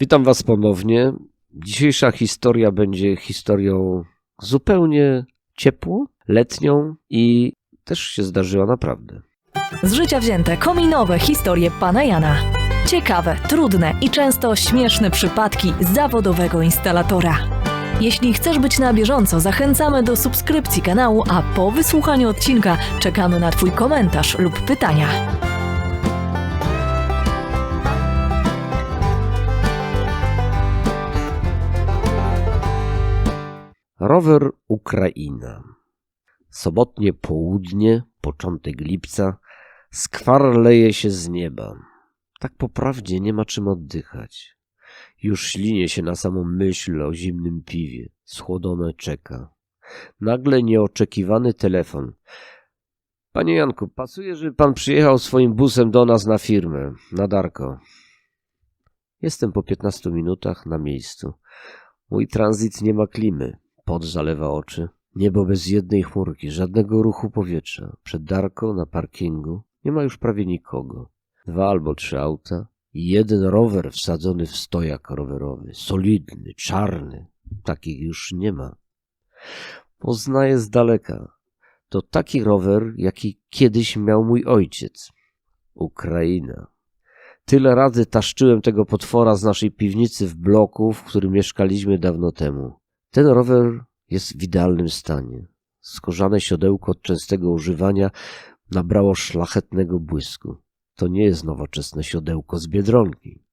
Witam Was ponownie. Dzisiejsza historia będzie historią zupełnie ciepłą, letnią i też się zdarzyła naprawdę. Z życia wzięte kominowe historie pana Jana. Ciekawe, trudne i często śmieszne przypadki zawodowego instalatora. Jeśli chcesz być na bieżąco, zachęcamy do subskrypcji kanału, a po wysłuchaniu odcinka czekamy na Twój komentarz lub pytania. Rower Ukraina. Sobotnie południe, początek lipca, skwar leje się z nieba. Tak po prawdzie nie ma czym oddychać. Już ślinie się na samą myśl o zimnym piwie. Schłodzone czeka. Nagle nieoczekiwany telefon. Panie Janku, pasuje, że pan przyjechał swoim busem do nas na firmę, na Darko. Jestem po 15 minutach na miejscu. Mój tranzyt nie ma klimy. Pot zalewa oczy. Niebo bez jednej chmurki, żadnego ruchu powietrza. Przed Darko na parkingu nie ma już prawie nikogo. Dwa albo trzy auta i jeden rower wsadzony w stojak rowerowy. Solidny, czarny. Takich już nie ma. Poznaję z daleka. To taki rower, jaki kiedyś miał mój ojciec. Ukraina. Tyle razy taszczyłem tego potwora z naszej piwnicy w bloku, w którym mieszkaliśmy dawno temu. Ten rower jest w idealnym stanie. Skórzane siodełko od częstego używania nabrało szlachetnego błysku. To nie jest nowoczesne siodełko z Biedronki.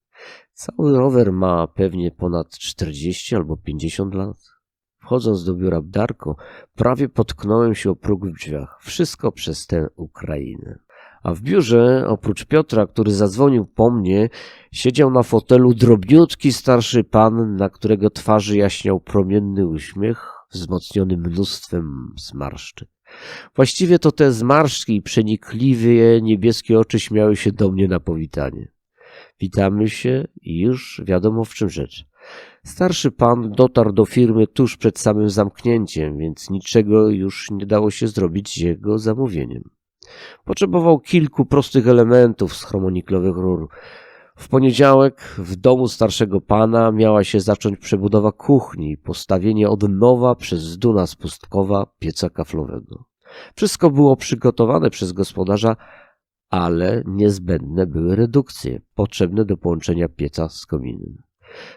Cały rower ma pewnie ponad 40 albo 50 lat. Wchodząc do biura Darko, prawie potknąłem się o próg w drzwiach. Wszystko przez tę Ukrainę. A w biurze, oprócz Piotra, który zadzwonił po mnie, siedział na fotelu drobniutki starszy pan, na którego twarzy jaśniał promienny uśmiech, wzmocniony mnóstwem zmarszczek. Właściwie to te zmarszczki i przenikliwie niebieskie oczy śmiały się do mnie na powitanie. Witamy się i już wiadomo w czym rzecz. Starszy pan dotarł do firmy tuż przed samym zamknięciem, więc niczego już nie dało się zrobić z jego zamówieniem. Potrzebował kilku prostych elementów z harmoniklowych rur. W poniedziałek w domu starszego pana miała się zacząć przebudowa kuchni postawienie od nowa przez Duna z Pustkowa pieca kaflowego. Wszystko było przygotowane przez gospodarza, ale niezbędne były redukcje potrzebne do połączenia pieca z kominem.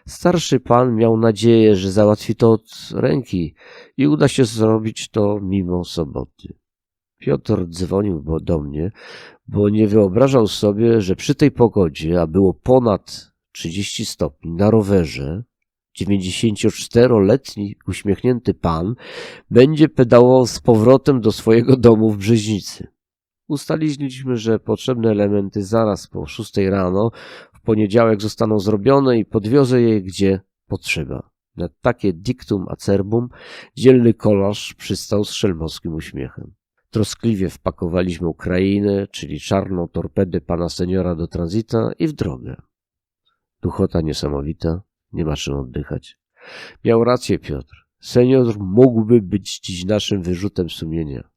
Starszy pan miał nadzieję, że załatwi to od ręki i uda się zrobić to mimo soboty. Piotr dzwonił do mnie, bo nie wyobrażał sobie, że przy tej pogodzie, a było ponad 30 stopni, na rowerze, 94-letni uśmiechnięty pan będzie pedałował z powrotem do swojego domu w Brzeźnicy. Ustaliliśmy, że potrzebne elementy zaraz po 6 rano w poniedziałek zostaną zrobione i podwiozę je gdzie potrzeba. Na takie dictum acerbum dzielny kolarz przystał z szelmowskim uśmiechem. Troskliwie wpakowaliśmy Ukrainę, czyli czarną torpedę pana seniora do tranzyta i w drogę. Duchota niesamowita, nie ma czym oddychać. Miał rację Piotr. Senior mógłby być dziś naszym wyrzutem sumienia.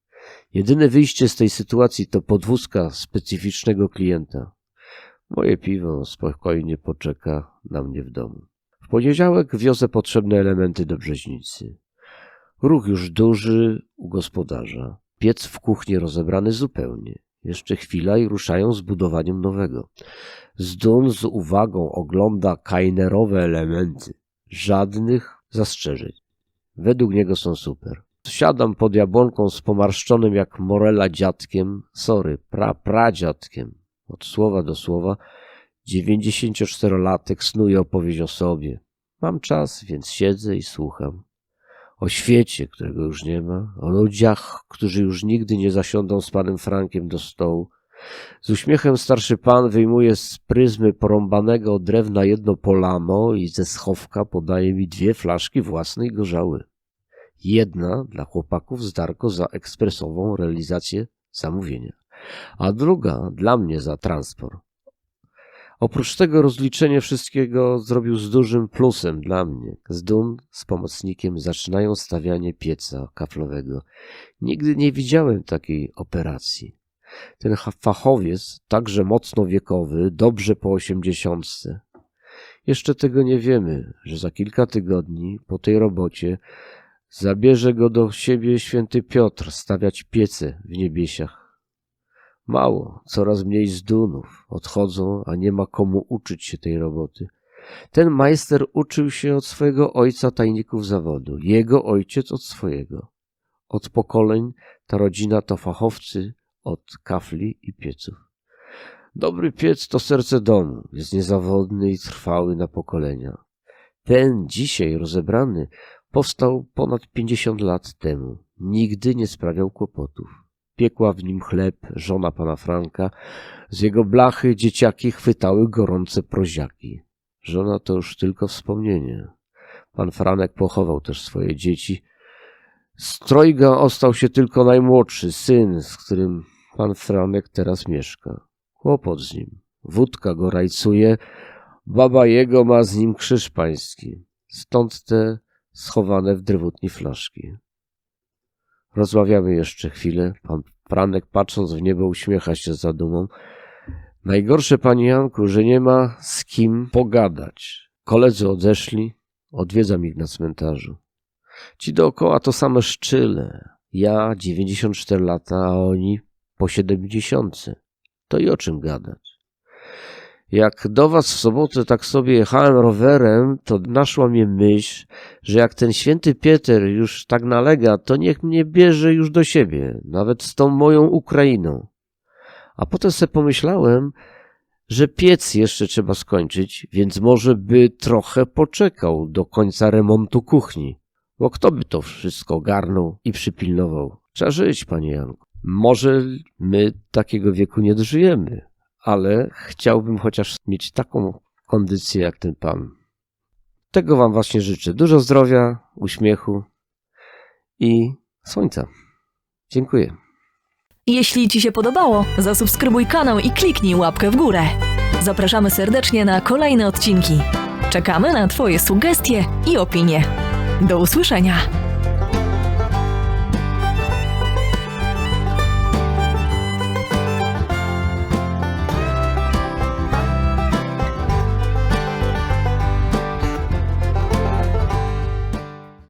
Jedyne wyjście z tej sytuacji to podwózka specyficznego klienta. Moje piwo spokojnie poczeka na mnie w domu. W poniedziałek wiozę potrzebne elementy do Brzeźnicy. Ruch już duży u gospodarza. Piec w kuchni rozebrany zupełnie. Jeszcze chwila i ruszają z budowaniem nowego. Zdun z uwagą ogląda kainerowe elementy. Żadnych zastrzeżeń. Według niego są super. Siadam pod jabłonką z pomarszczonym jak morela dziadkiem, sorry, pra, pradziadkiem. Od słowa do słowa 94-latek snuje opowieść o sobie. Mam czas, więc siedzę i słucham. O świecie, którego już nie ma, o ludziach, którzy już nigdy nie zasiądą z panem Frankiem do stołu. Z uśmiechem starszy pan wyjmuje z pryzmy porąbanego drewna jedno polano i ze schowka podaje mi dwie flaszki własnej gorzały. Jedna dla chłopaków z Darko za ekspresową realizację zamówienia, a druga dla mnie za transport. Oprócz tego rozliczenie wszystkiego zrobił z dużym plusem dla mnie. Z Dun z pomocnikiem zaczynają stawianie pieca kaflowego. Nigdy nie widziałem takiej operacji. Ten fachowiec, także mocno wiekowy, dobrze po osiemdziesiątce. Jeszcze tego nie wiemy, że za kilka tygodni po tej robocie zabierze go do siebie święty Piotr stawiać piece w niebiesiach. Mało, coraz mniej zdunów odchodzą, a nie ma komu uczyć się tej roboty. Ten majster uczył się od swojego ojca tajników zawodu, jego ojciec od swojego. Od pokoleń ta rodzina to fachowcy od kafli i pieców. Dobry piec to serce domu, jest niezawodny i trwały na pokolenia. Ten dzisiaj rozebrany powstał ponad pięćdziesiąt lat temu. Nigdy nie sprawiał kłopotów. Piekła w nim chleb żona pana Franka, z jego blachy dzieciaki chwytały gorące proziaki. Żona to już tylko wspomnienie. Pan Franek pochował też swoje dzieci. Z trojga ostał się tylko najmłodszy, syn, z którym pan Franek teraz mieszka. Kłopot z nim. Wódka go rajcuje, baba jego ma z nim krzyż pański. Stąd te schowane w drewutni flaszki. Rozmawiamy jeszcze chwilę. Pan Franek patrząc w niebo uśmiecha się za dumą. Najgorsze, panie Janku, że nie ma z kim pogadać. Koledzy odeszli, odwiedzam ich na cmentarzu. Ci dookoła to same szczyle. Ja 94 lata, a oni po 70. To i o czym gadać. Jak do was w sobotę tak sobie jechałem rowerem, to naszła mnie myśl, że jak ten święty Pieter już tak nalega, to niech mnie bierze już do siebie, nawet z tą moją Ukrainą. A potem sobie pomyślałem, że piec jeszcze trzeba skończyć, więc może by trochę poczekał do końca remontu kuchni. Bo kto by to wszystko ogarnął i przypilnował? Trzeba żyć, panie Janku. Może my takiego wieku nie dożyjemy, ale chciałbym chociaż mieć taką kondycję jak ten pan. Tego wam właśnie życzę. Dużo zdrowia, uśmiechu i słońca. Dziękuję. Jeśli Ci się podobało, zasubskrybuj kanał i kliknij łapkę w górę. Zapraszamy serdecznie na kolejne odcinki. Czekamy na Twoje sugestie i opinie. Do usłyszenia!